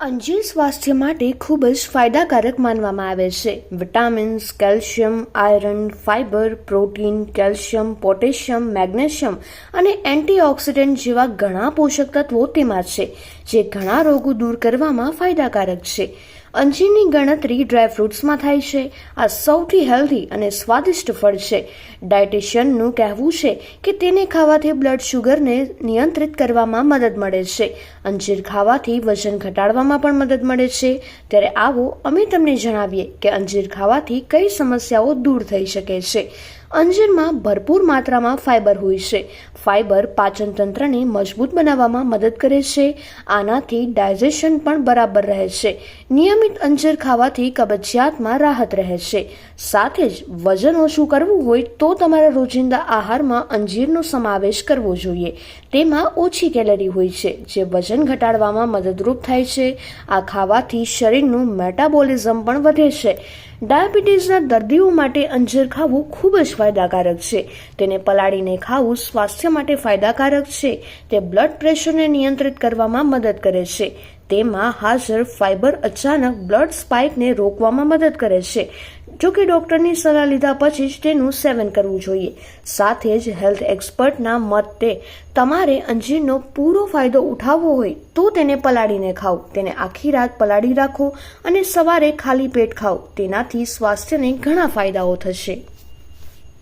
અંજીર સ્વાસ્થ્ય માટે ખૂબ જ ફાયદાકારક માનવામાં આવે છે. Vitamins, calcium, iron, fibre, protein, calcium, potassium, magnesium અને એન્ટીઓક્સિડન્ટ જેવા ઘણા પોષક તત્વો તેમાં છે, જે ઘણા રોગો દૂર કરવામાં ફાયદાકારક છે. અંજીરની ગણતરી ડ્રાયફ્રૂટ્સમાં થાય છે. આ સૌથી હેલ્ધી અને સ્વાદિષ્ટ ફળ છે. ડાયટિશિયનનું કહેવું છે કે તેને ખાવાથી બ્લડ શુગરને નિયંત્રિત કરવામાં મદદ મળે છે. અંજીર ખાવાથી વજન ઘટાડવામાં પણ મદદ મળે છે. ત્યારે આવો અમે તમને જણાવીએ કે અંજીર ખાવાથી કઈ સમસ્યાઓ દૂર થઈ શકે છે. અંજીરમાં ભરપૂર માત્રામાં ફાઇબર હોય છે. ફાઇબર પાચન તંત્રને મજબૂત બનાવવામાં મદદ કરે છે. આનાથી ડાયજેશન પણ બરાબર રહે છે. નિયમિત અંજીર ખાવાથી કબજિયાતમાં રાહત રહે છે. સાથે જ વજન ઓછું કરવું હોય તો તમારા રોજિંદા આહારમાં અંજીરનો સમાવેશ કરવો જોઈએ. તેમાં ઓછી કેલરી હોય છે, જે વજન ઘટાડવામાં મદદરૂપ થાય છે. આ ખાવાથી શરીરનું મેટાબોલિઝમ પણ વધે છે. ડાયાબિટીસના દર્દીઓ માટે અંજીર ખાવું ખૂબ જ ફાયદાકારક છે. તેને પલાળીને ખાવું સ્વાસ્થ્ય માટે ફાયદાકારક છે. તે બ્લડ પ્રેશરને નિયંત્રિત કરવામાં મદદ કરે છે. તેમાં હાજર ફાઇબર અચાનક બ્લડ સ્પાઇકને રોકવામાં મદદ કરે છે. જો કે ડોક્ટરની સલાહ લીધા પછી જ તેનું સેવન કરવું જોઈએ. સાથે જ હેલ્થ એક્સપર્ટના મતે, તમારે અંજીરનો પૂરો ફાયદો ઉઠાવવો હોય તો તેને પલાળીને ખાઓ. તેને આખી રાત પલાળી રાખો અને સવારે ખાલી પેટ ખાઓ. તેનાથી સ્વાસ્થ્યને ઘણા ફાયદાઓ થશે.